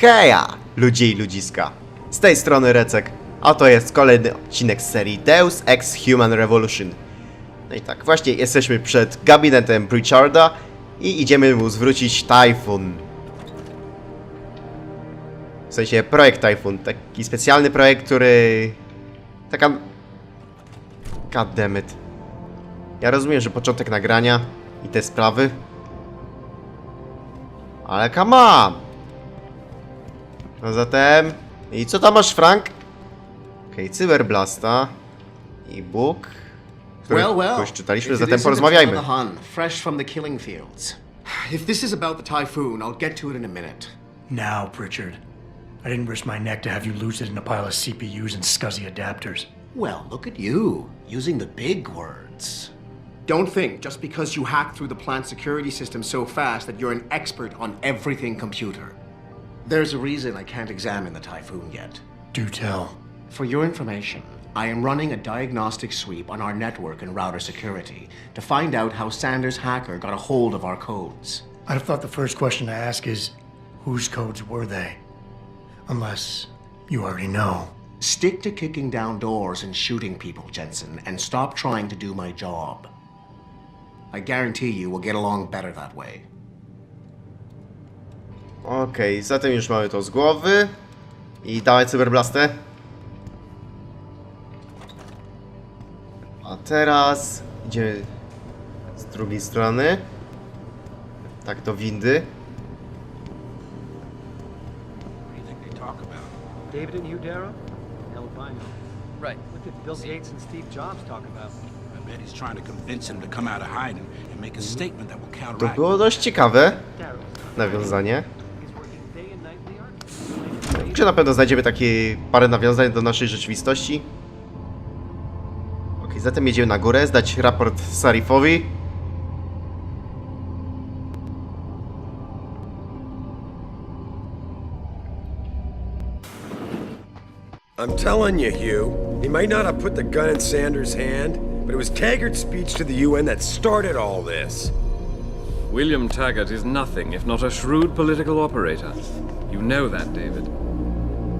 Heja, ludzie i ludziska. Z tej strony Recek, a to jest kolejny odcinek z serii Deus Ex Human Revolution. No i tak, właśnie jesteśmy przed gabinetem Pritcharda i idziemy mu zwrócić Typhoon. W sensie projekt Typhoon, taki specjalny projekt, który... Taka... God damn it. Ja rozumiem, że początek nagrania i te sprawy. Ale come on! A zatem... I co tam masz, Frank? Okej, okay, Cyberblasta i Bóg, który Well, well. już czytaliśmy, zatem porozmawiajmy. Fresh from the killing fields. If this is about the typhoon, I'll get to it in a minute. Now, Pritchard. I didn't risk my neck to have you lose it in a pile of CPUs and scuzzy adapters. Well, look at you, using the big words. Don't think just because you hacked through the plant security system so fast that you're an expert on everything computer. There's a reason I can't examine the typhoon yet. Do tell. For your information, I am running a diagnostic sweep on our network and router security to find out how Sanders' hacker got a hold of our codes. I'd have thought the first question to ask is whose codes were they? Unless you already know. Stick to kicking down doors and shooting people, Jensen, and stop trying to do my job. I guarantee you we'll get along better that way. Okej, zatem już mamy to z głowy. I dawaj cyberblastę. A teraz idziemy z drugiej strony. Tak do windy. David and you, Darrow? Hell if I know. Right. What did Bill Gates and Steve Jobs talk about? I bet he's trying to convince him to come out of hiding and make a statement that will To counteract. było dość ciekawe nawiązanie. He's working day and night Czy na pewno znajdziemy takie parę nawiązań do naszej rzeczywistości? Ok, zatem jedziemy na górę, zdać raport Sarifowi. I'm telling you, Hugh, he might not have put the gun in Sanders' hand, but it was Taggart's speech to the UN that started all this. William Taggart is nothing if not a shrewd political operator. You know that, David.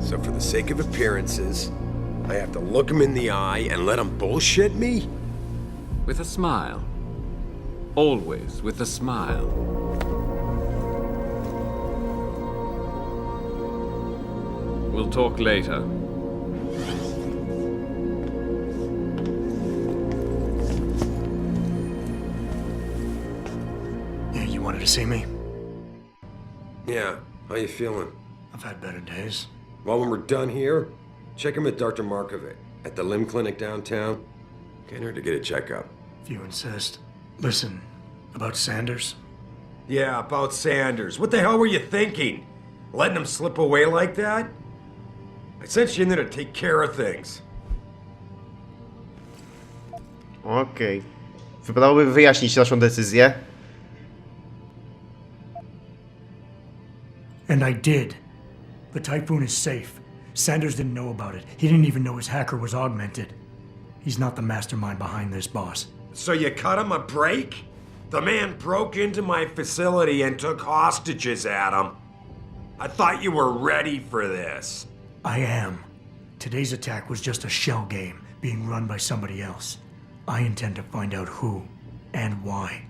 So, for the sake of appearances, I have to look him in the eye and let him bullshit me? With a smile. Always with a smile. We'll talk later. Yeah, you wanted to see me? Yeah, how you feeling? I've had better days. Well, when we're done here, check him with Dr. Markovic at the Limb Clinic downtown. Can't hurt to get a checkup. If you insist. Listen, about Sanders? Yeah, about Sanders. What the hell were you thinking? Letting him slip away like that? I sent you in there to take care of things. Okej. Wypadałoby wyjaśnić naszą decyzję. And I did. The Typhoon is safe. Sanders didn't know about it. He didn't even know his hacker was augmented. He's not the mastermind behind this, boss. So you cut him a break? The man broke into my facility and took hostages at him. I thought you were ready for this. I am. Today's attack was just a shell game being run by somebody else. I intend to find out who and why,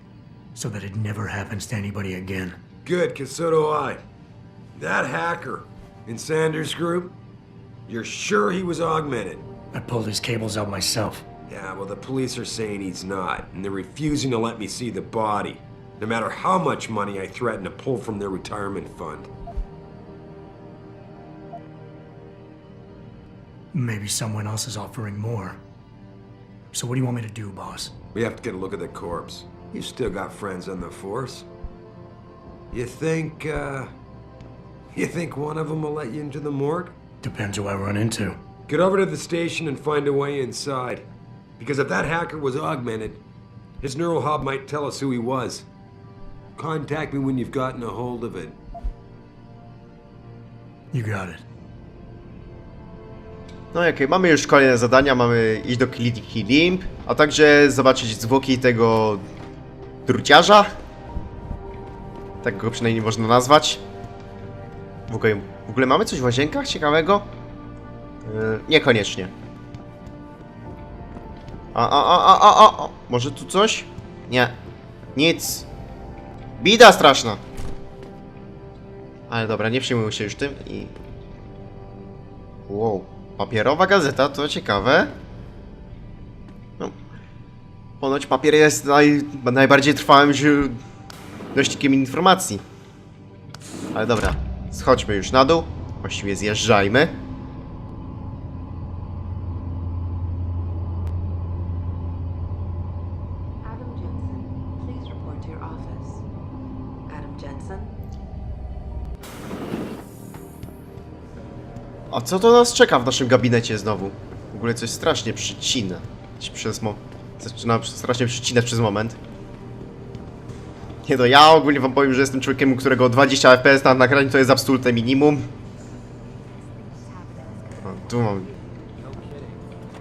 so that it never happens to anybody again. Good, cause so do I. That hacker in Sanders' group, you're sure he was augmented? I pulled his cables out myself. Yeah, well, the police are saying he's not, and they're refusing to let me see the body, no matter how much money I threaten to pull from their retirement fund. Maybe someone else is offering more. So what do you want me to do, boss? We have to get a look at the corpse. You still got friends on the force. You think, uh. You think one of them will let you into the morgue? Depends who I run into. Get over to the station and find a way inside. Because if that hacker was augmented, his neural hub might tell us who he was. Contact me when you've gotten a hold of it. You got it. No okej, mamy już kolejne zadania, mamy iść do kliniki Limb, a także zobaczyć zwłoki tego druciarza. Tak go przynajmniej można nazwać. W ogóle, w ogóle mamy coś w łazienkach ciekawego? Yy, niekoniecznie. A, a, a, a, a, a, a, może tu coś? Nie. Nic. Bida straszna. Ale dobra, nie przejmuję się już tym i... Wow. Papierowa gazeta, to ciekawe. No. Ponoć papier jest naj, najbardziej trwałym nośnikiem informacji. Ale dobra, schodźmy już na dół. Właściwie zjeżdżajmy. A co to nas czeka w naszym gabinecie znowu? W ogóle coś strasznie przycina. Przez mo... Zaczyna strasznie przycinać przez moment. Nie no, ja ogólnie wam powiem, że jestem człowiekiem, którego 20 FPS na nagraniu to jest absolutne minimum. O, tu mam...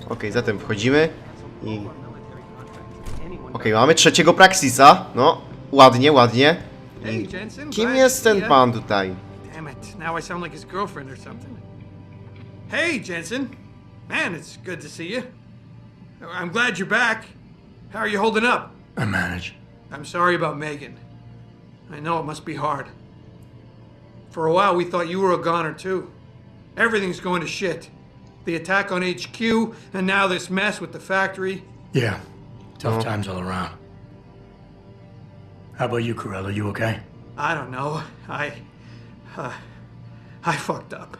Okej, zatem wchodzimy i... Okej, mamy trzeciego Praxisa. No, ładnie, ładnie. Hey, I Jensen. kim jest ten pan tutaj? Damn it. Now I sound like his girlfriend or something. Hey, Jensen. Man, it's good to see you. I'm glad you're back. How are you holding up? I manage. I'm sorry about Megan. I know it must be hard. For a while, we thought you were a goner too. Everything's going to shit. The attack on HQ, and now this mess with the factory. Yeah, tough times all around. How about you, Corella? You okay? I don't know. I. Uh, I fucked up.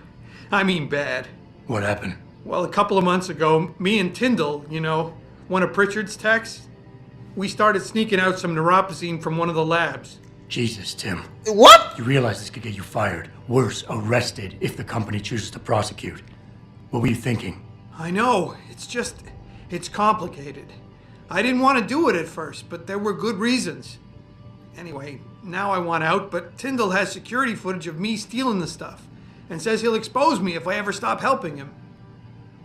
I mean, bad. What happened? Well, a couple of months ago, me and Tyndall, you know, one of Pritchard's techs, we started sneaking out some neuropozyne from one of the labs. Jesus, Tim. What? You realize this could get you fired. Worse, arrested if the company chooses to prosecute. What were you thinking? I know, it's just. it's complicated. I didn't want to do it at first, but there were good reasons. Anyway, now I want out, but Tyndall has security footage of me stealing the stuff and says he'll expose me if I ever stop helping him.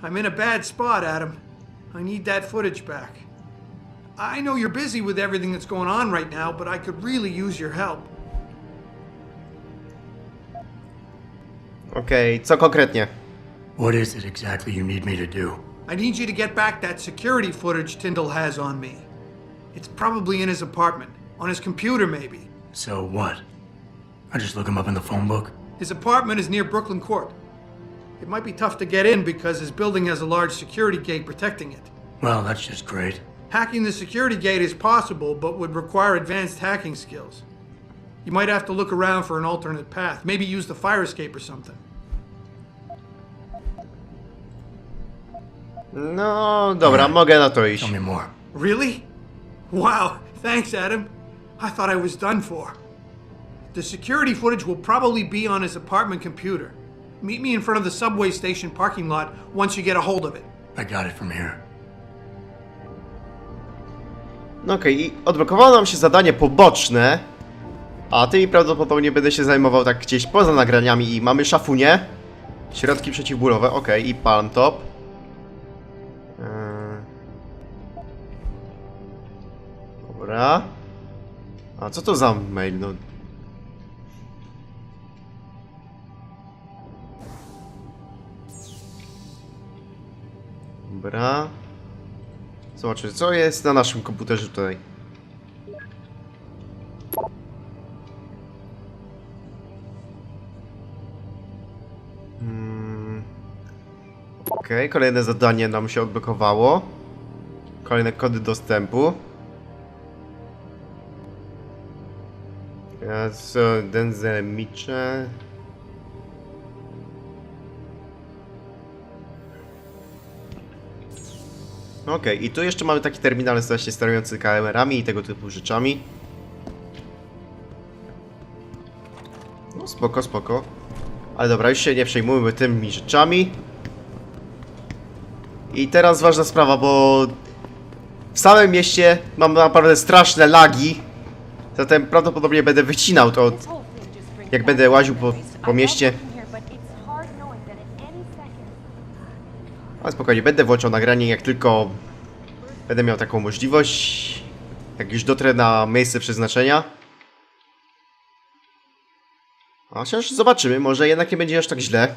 I'm in a bad spot, Adam. I need that footage back. I know you're busy with everything that's going on right now, but I could really use your help. Okej, co konkretnie? What is it exactly you need me to do? I need you to get back that security footage Tyndall has on me. It's probably in his apartment, on his computer, maybe. So what? I just look him up in the phone book? His apartment is near Brooklyn Court. It might be tough to get in because his building has a large security gate protecting it. Well, that's just great. Hacking the security gate is possible, but would require advanced hacking skills. You might have to look around for an alternate path, maybe use the fire escape or something. No, dobra, mogę na to iść. Tell me more. Really? Wow, thanks, Adam. I thought I was done for. The security footage will probably be on his apartment computer. Meet me in front of the subway station parking lot once you get a hold of it. I got it from here. No okej, i odblokowało nam się zadanie poboczne, a tymi prawdopodobnie będę się zajmował tak gdzieś poza nagraniami i mamy szafunię, środki przeciwbólowe, okej, i palm top. Eee. Dobra. A co to za mail, no? Dobra. Zobaczmy, co jest na naszym komputerze tutaj. Hmm. Okej, kolejne zadanie nam się odblokowało. Kolejne kody dostępu. Ja Mitchell. Okej, i tu jeszcze mamy taki terminal właśnie sterujący kamerami i tego typu rzeczami. No spoko, spoko. Ale dobra, już się nie przejmujmy tymi rzeczami. I teraz ważna sprawa, bo w samym mieście mam naprawdę straszne lagi. Zatem prawdopodobnie będę wycinał to, jak będę łaził po, po mieście. Ale spokojnie, będę włączał nagranie jak tylko będę miał taką możliwość. Jak już dotrę na miejsce przeznaczenia. A chociaż zobaczymy, może jednak nie będzie aż tak źle.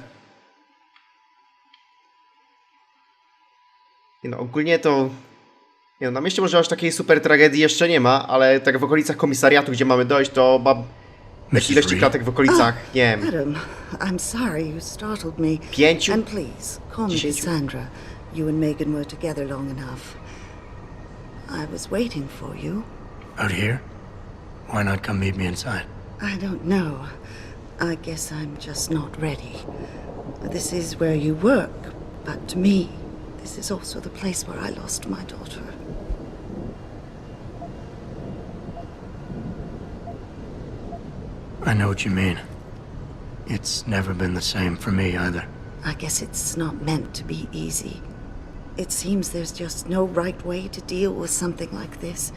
Nie no, ogólnie to... Nie no, na mieście może aż takiej super tragedii jeszcze nie ma, ale tak w okolicach komisariatu, gdzie mamy dojść, to mam Mrs. ilości Reed? klatek w okolicach, nie wiem, Adam, I'm sorry you startled me. pięciu? And please, call me Dziesięciu? Cassandra. You and Megan were together long enough. I was waiting for you. Out here? Why not come meet me inside? I don't know. I guess I'm just not ready. This is where you work, but to me, this is also the place where I lost my daughter. I know what you mean. It's never been the same for me either. I guess it's not meant to be easy. It seems there's just no right way to deal with something like this.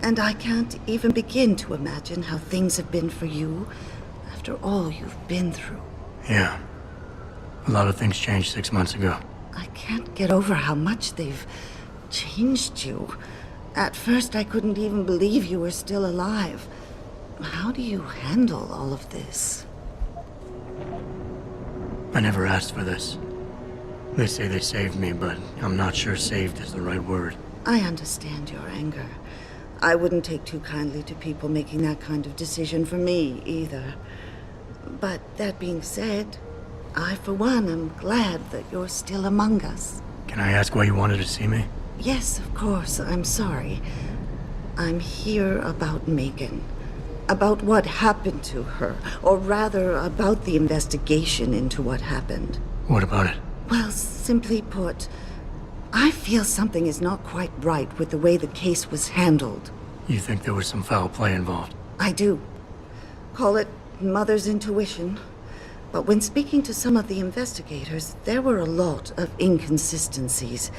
And I can't even begin to imagine how things have been for you after all you've been through. Yeah. A lot of things changed six months ago. I can't get over how much they've changed you. At first, I couldn't even believe you were still alive. How do you handle all of this? I never asked for this. They say they saved me, but I'm not sure saved is the right word. I understand your anger. I wouldn't take too kindly to people making that kind of decision for me either. But that being said, I, for one, am glad that you're still among us. Can I ask why you wanted to see me? Yes, of course, I'm sorry. I'm here about Megan. About what happened to her, or rather, about the investigation into what happened. What about it? Well, simply put, I feel something is not quite right with the way the case was handled. You think there was some foul play involved? I do. Call it mother's intuition. But when speaking to some of the investigators, there were a lot of inconsistencies.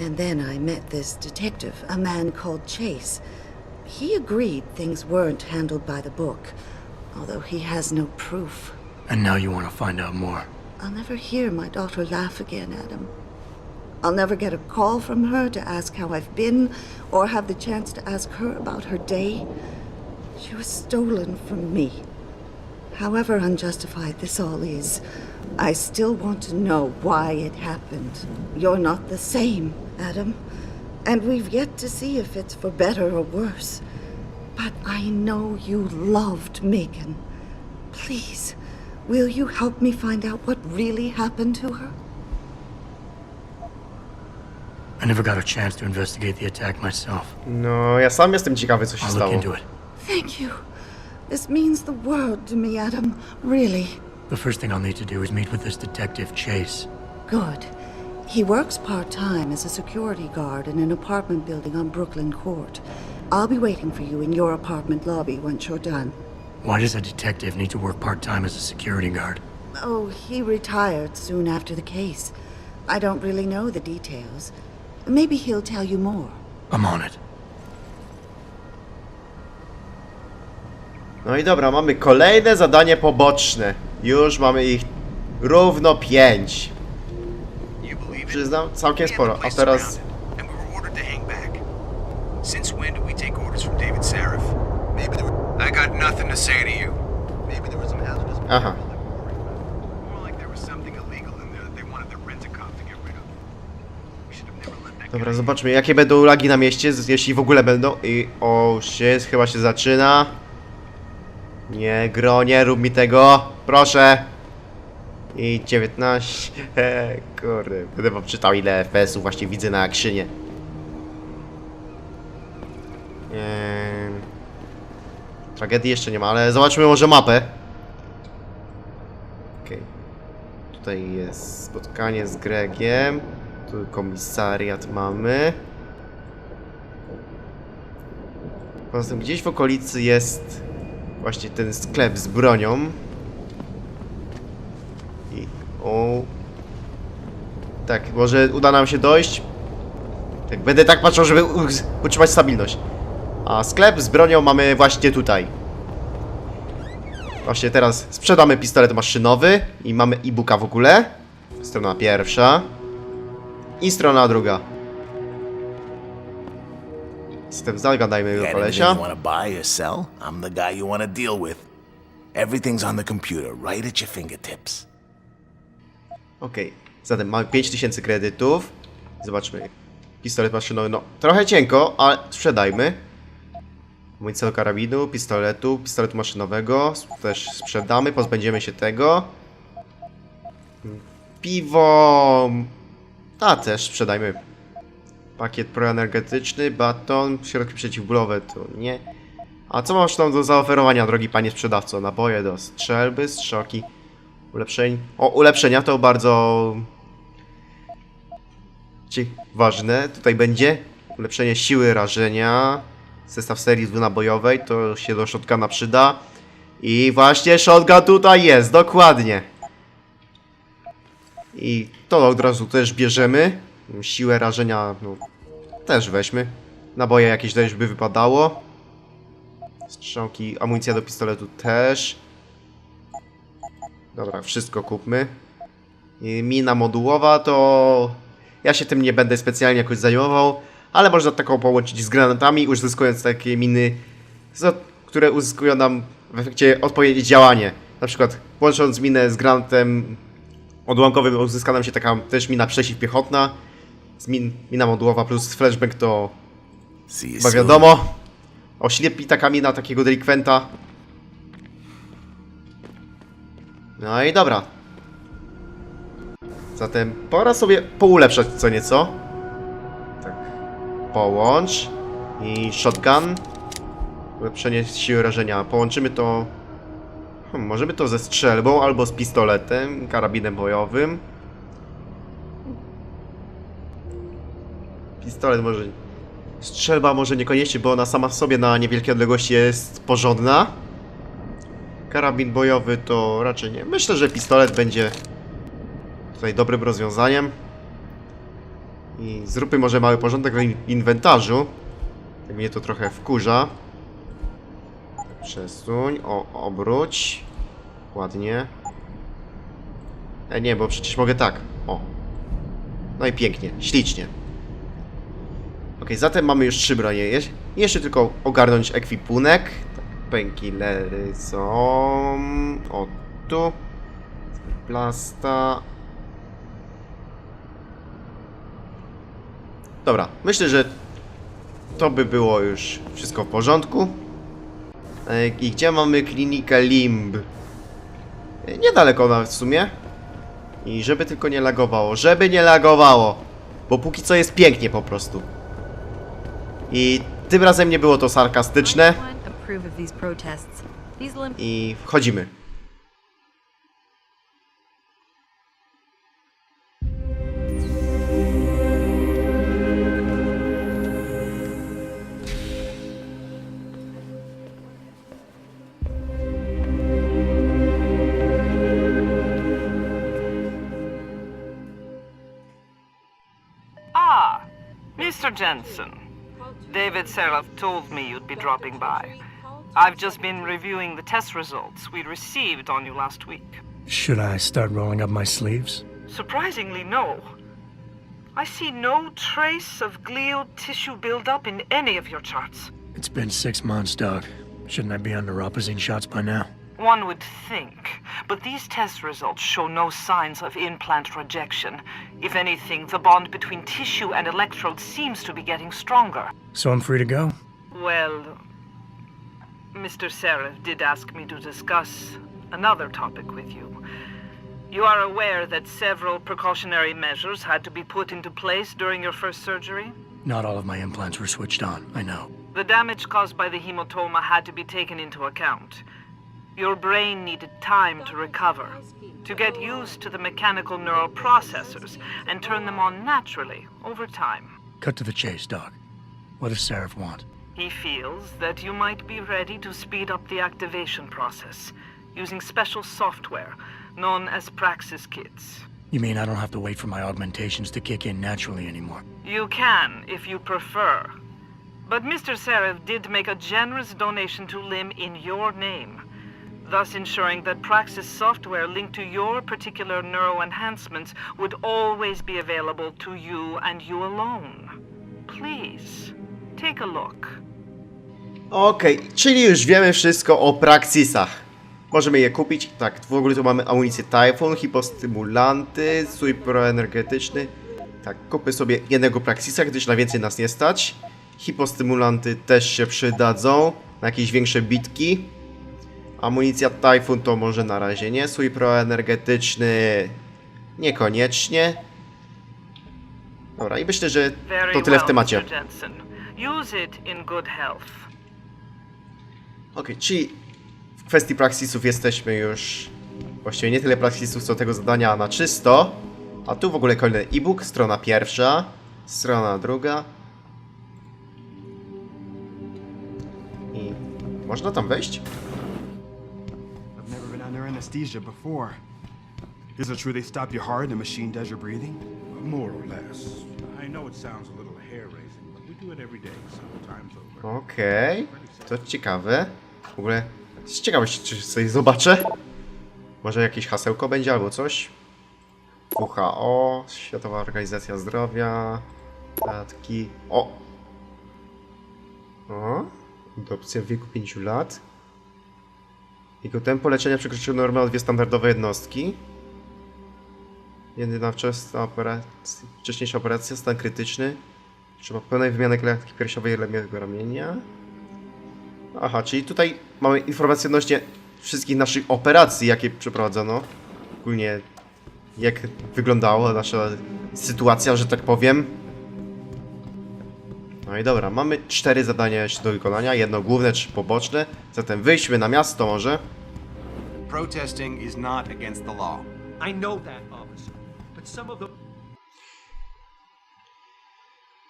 And then I met this detective, a man called Chase. He agreed things weren't handled by the book, although he has no proof. And now you want to find out more. I'll never hear my daughter laugh again, Adam. I'll never get a call from her to ask how I've been, or have the chance to ask her about her day. She was stolen from me. However unjustified this all is, I still want to know why it happened. You're not the same, Adam. And we've yet to see if it's for better or worse. But I know you loved Megan. Please, will you help me find out what really happened to her? I never got a chance to investigate the attack myself. No, ja sam jestem ciekawy, co się I'll look stało. into it. Thank you. This means the world to me, Adam. Really. The first thing I'll need to do is meet with this detective, Chase. Good. He works part time as a security guard in an apartment building on Brooklyn Court. I'll be waiting for you in your apartment lobby once you're done. Why does a detective need to work part time as a security guard? Oh, he retired soon after the case. I don't really know the details. Maybe he'll tell you more. I'm on it. No i dobra, mamy kolejne zadanie poboczne. Już mamy ich równo pięć. Przyznam, całkiem sporo. A teraz... Since when did we take orders from David Sarif? Maybe there were... I got nothing to say to you. Maybe there was some hazardous... Aha. More like there was something illegal in there that they wanted the rent-a-cop to get rid of. We should have never let that Dobra, zobaczmy, jakie będą lagi na mieście, jeśli w ogóle będą. I o, się, chyba się zaczyna. Nie, gro, nie rób mi tego. Proszę. I 19. Kurde, będę wam czytał ile FPS-ów właśnie widzę na akrzynie. Eee, tragedii jeszcze nie ma, ale zobaczmy może mapę. Okej. Tutaj jest spotkanie z Gregiem. Tu komisariat mamy. Poza tym gdzieś w okolicy jest właśnie ten sklep z bronią. O. Tak, może uda nam się dojść. Tak, będę tak patrzył, żeby utrzymać stabilność. A sklep z bronią mamy właśnie tutaj. Właśnie teraz sprzedamy pistolet maszynowy i mamy e-booka w ogóle. Strona pierwsza. I strona druga. Z tym zagadajmy do kolesia. Everything's on the computer, right at your fingertips. Okej, zatem mamy 5000 kredytów. Zobaczmy. Pistolet maszynowy, no trochę cienko, ale sprzedajmy. Amunicja do karabinu, pistoletu, pistoletu maszynowego też sprzedamy, pozbędziemy się tego. Piwo... A, też sprzedajmy. Pakiet proenergetyczny, baton, środki przeciwbólowe to nie. A co masz tam do zaoferowania, drogi panie sprzedawco? Naboje do strzelby, strzałki, ulepszeń. O, ulepszenia to bardzo... Ważne. Tutaj będzie ulepszenie siły rażenia. Zestaw serii dwunabojowej, to się do shotguna przyda. I właśnie shotgun tutaj jest, dokładnie. I to od razu też bierzemy. Siłę rażenia, no, też weźmy. Naboje jakieś też by wypadało. Strzałki, amunicja do pistoletu też. Dobra, wszystko kupmy. I mina modułowa to... Ja się tym nie będę specjalnie jakoś zajmował, ale można taką połączyć z granatami, uzyskując takie miny, które uzyskują nam w efekcie odpowiednie działanie. Na przykład łącząc minę z granatem odłamkowym uzyska nam się taka też mina przeciwpiechotna. Z min, mina modułowa plus flashbang to chyba wiadomo. Oślepi taka mina takiego delikwenta. No i dobra. Zatem pora sobie poulepszać co nieco. Tak. Połącz. I shotgun. Ulepszenie siły rażenia. Połączymy to... Hmm, możemy to ze strzelbą albo z pistoletem, karabinem bojowym. Pistolet może... Strzelba może niekoniecznie, bo ona sama w sobie na niewielkiej odległości jest porządna. Karabin bojowy to raczej nie. Myślę, że pistolet będzie tutaj dobrym rozwiązaniem. I zróbmy może mały porządek w in- inwentarzu. Tak mnie to trochę wkurza. Przesuń, o, obróć. Ładnie. E, nie, bo przecież mogę tak. O. No i pięknie, ślicznie. Ok, zatem mamy już trzy bronie. Jeszcze tylko ogarnąć ekwipunek. Painkillery są... O, tu. Plasta. Dobra, myślę, że to by było już wszystko w porządku. E, I gdzie mamy klinikę Limb? E, Niedaleko nawet w sumie. I żeby tylko nie lagowało, żeby nie lagowało. Bo póki co jest pięknie po prostu. I tym razem nie było to sarkastyczne. Approve of these protests. These lim- I wchodzimy. Ah, Mr. Jensen. David Seraph told me you'd be dropping by. I've just been reviewing the test results we received on you last week. Should I start rolling up my sleeves? Surprisingly, no. I see no trace of glial tissue buildup in any of your charts. It's been six months, Doc. Shouldn't I be on neuropozyne shots by now? One would think, but these test results show no signs of implant rejection. If anything, the bond between tissue and electrodes seems to be getting stronger. So I'm free to go? Well, Mr. Seraph did ask me to discuss another topic with you. You are aware that several precautionary measures had to be put into place during your first surgery? Not all of my implants were switched on, I know. The damage caused by the hematoma had to be taken into account. Your brain needed time to recover, to get used to the mechanical neural processors and turn them on naturally over time. Cut to the chase, Doc. What does Seraph want? He feels that you might be ready to speed up the activation process using special software known as Praxis Kits. You mean I don't have to wait for my augmentations to kick in naturally anymore? You can, if you prefer. But Mr. Seraph did make a generous donation to LIM in your name, thus ensuring that Praxis software linked to your particular neuro enhancements would always be available to you and you alone. Please, take a look. Okej, czyli już wiemy wszystko o Praxisach. Możemy je kupić. Tak, w ogóle tu mamy amunicję Typhoon, hipostymulanty, sój proenergetyczny. Tak, kupię sobie jednego Praxisa, gdyż na więcej nas nie stać. Hipostymulanty też się przydadzą na jakieś większe bitki. Amunicja Typhoon to może na razie nie. Sój proenergetyczny niekoniecznie. Dobra, i myślę, że to tyle w temacie. Use it in good health. Okej, czyli w kwestii praksisów jesteśmy już właściwie nie tyle praksisów co tego zadania na czysto. A tu w ogóle kolejny e-book, strona pierwsza, strona druga. I można tam wejść? I've never been under anesthesia before. Is it true they stop your heart and the machine does your breathing? More or less. I know it sounds a little hair-raising, but we do it every day, so time's over. Okej, to ciekawe. W ogóle z ciekawości czy coś zobaczę. Może jakieś hasełko będzie albo coś. WHO, Światowa Organizacja Zdrowia, datki. O! O! Adopcja w wieku 5 lat. Jego tempo leczenia przekroczyło normę o dwie standardowe jednostki. Jedyna wczesna operacja, wcześniejsza operacja, stan krytyczny. Trzeba pełnej wymiany klatki piersiowej lewego ramienia. Aha, czyli tutaj mamy informacje odnośnie wszystkich naszych operacji, jakie przeprowadzono. Ogólnie jak wyglądała nasza sytuacja, że tak powiem. No i dobra, mamy cztery zadania jeszcze do wykonania, jedno główne, trzy poboczne. Zatem wyjdźmy na miasto może. Protesting is not against the law. I know that, officer. But some of the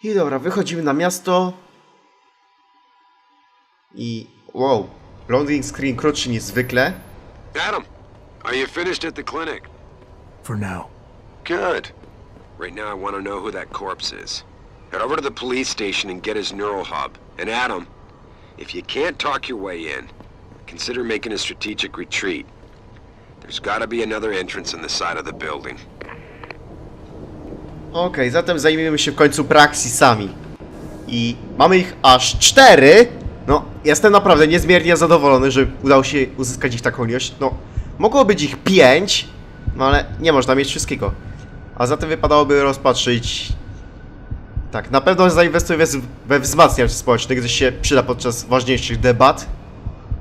I dobra, wychodzimy na miasto. I wow, loading screen krótszy niż zwykle. Adam, are you finished at the clinic? For now. Good. Right now, I want to know who that corpse is. Head over to the police station and get his neural hub. And Adam, if you can't talk your way in, consider making a strategic retreat. There's gotta be another entrance in the side of the building. Okej, zatem zajmiemy się w końcu praksisami. I mamy ich aż cztery. No, jestem naprawdę niezmiernie zadowolony, że udało się uzyskać ich taką ilość. No, mogło być ich pięć, no ale nie można mieć wszystkiego. A zatem wypadałoby rozpatrzyć... Tak, na pewno zainwestuję we, we wzmacniacz społeczny, gdyż się przyda podczas ważniejszych debat.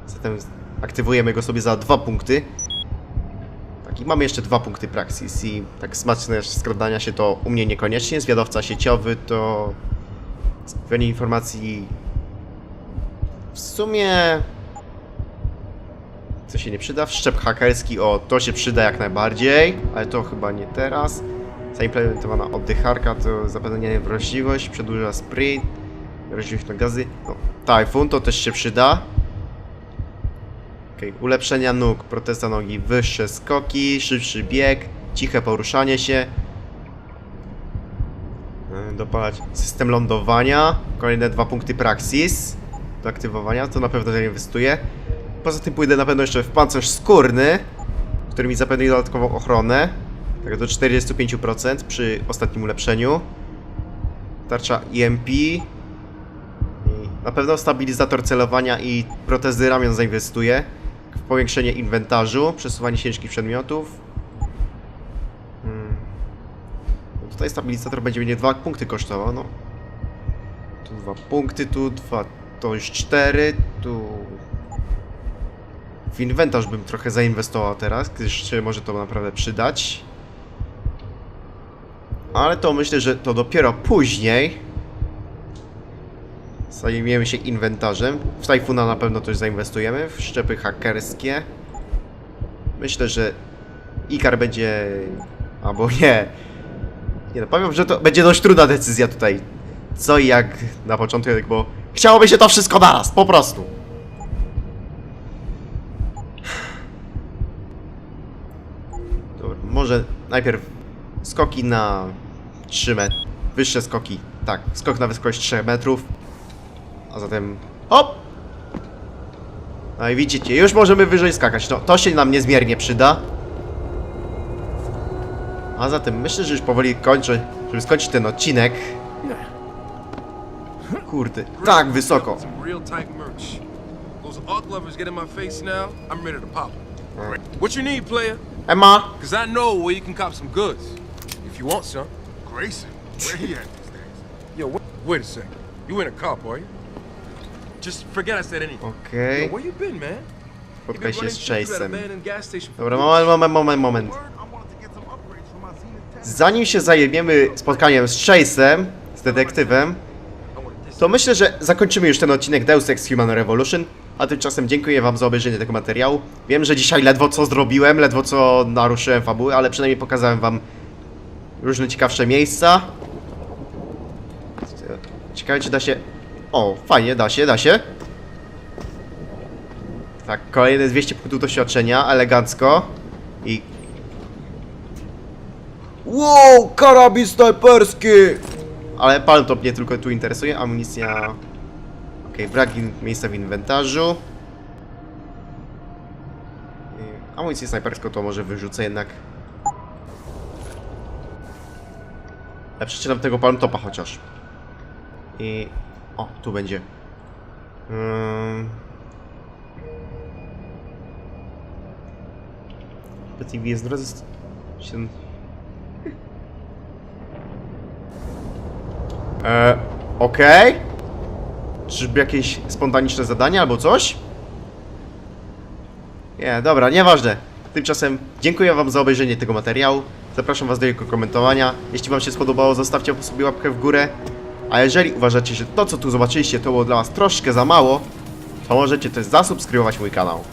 Zatem aktywujemy go sobie za dwa punkty. Tak, i mamy jeszcze dwa punkty praksis i tak smaczne skradania się to u mnie niekoniecznie. Zwiadowca sieciowy to zbieranie informacji w sumie co się nie przyda. Wszczep hakerski, o to się przyda jak najbardziej, ale to chyba nie teraz. Zaimplementowana oddycharka to zapewnienie wrażliwość, przedłuża sprint, wrażliwość na gazy. No, Typhoon to też się przyda. Okej, ulepszenia nóg, proteza nogi, wyższe skoki, szybszy bieg, ciche poruszanie się. E, Dopalać system lądowania, kolejne dwa punkty Praxis do aktywowania, to na pewno zainwestuję. Poza tym pójdę na pewno jeszcze w pancerz skórny, który mi zapewni dodatkową ochronę, tak do 45% przy ostatnim ulepszeniu. Tarcza EMP. Na pewno stabilizator celowania i protezy ramion zainwestuję powiększenie inwentarzu, przesuwanie ciężkich przedmiotów. Hmm. No Tutaj stabilizator będzie mnie dwa punkty kosztował, no. Tu dwa punkty, tu dwa, to już cztery, tu... W inwentarz bym trochę zainwestował teraz, gdyż się może to naprawdę przydać. Ale to myślę, że to dopiero później zajmiemy się inwentarzem. W Typhoona na pewno też zainwestujemy, w szczepy hakerskie. Myślę, że Ikar będzie... albo nie. Nie no, powiem, że to będzie dość trudna decyzja tutaj. Co i jak na początek, bo chciałoby się to wszystko naraz, po prostu. Dobra, może najpierw skoki na 3 metry. Wyższe skoki. Tak, skok na wysokość 3 metrów. A zatem... Hop! No i widzicie, już możemy wyżej skakać. No, to się nam niezmiernie przyda. A zatem myślę, że już powoli kończę, żeby skończyć ten odcinek. Kurde, tak wysoko. In. What you need, player? Emma! Cause I know where you can cop some goods. If you want some. Grayson, where he at these days? Yo, wait, a second. You ain't a cop, are you? Just forget I said anything. Okej. Yo, where you been, man? Spotkaj się z Chase'em. Dobra, moment, moment, moment, moment. Zanim się zajmiemy spotkaniem z Chase'em, z detektywem, to myślę, że zakończymy już ten odcinek Deus Ex Human Revolution, a tymczasem dziękuję wam za obejrzenie tego materiału. Wiem, że dzisiaj ledwo co zrobiłem, ledwo co naruszyłem fabuły, ale przynajmniej pokazałem wam różne ciekawsze miejsca. Ciekawe, czy da się... O, fajnie, da się, da się. Tak, kolejne 200 punktów doświadczenia, elegancko. I... Wow, karabin snajperski! Ale palm top mnie tylko tu interesuje, amunicja... Okej, brak miejsca w inwentarzu. Amunicję snajperską to może wyrzucę jednak. Ja przeczytam tego palm topa chociaż. I... O, tu będzie. Hmm... TV jest drodze. z- się- E, okej. Czyżby jakieś spontaniczne zadanie albo coś? Nie, dobra, nieważne. Tymczasem dziękuję wam za obejrzenie tego materiału. Zapraszam was do jego komentowania. Jeśli wam się spodobało, zostawcie sobie łapkę w górę. A jeżeli uważacie, że to co tu zobaczyliście to było dla was troszkę za mało, to możecie też zasubskrybować mój kanał.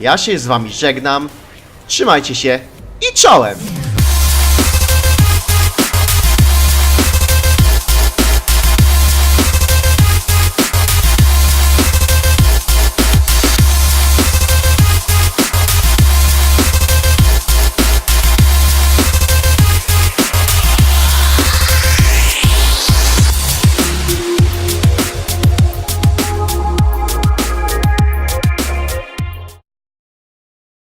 Ja się z wami żegnam. Trzymajcie się i czołem!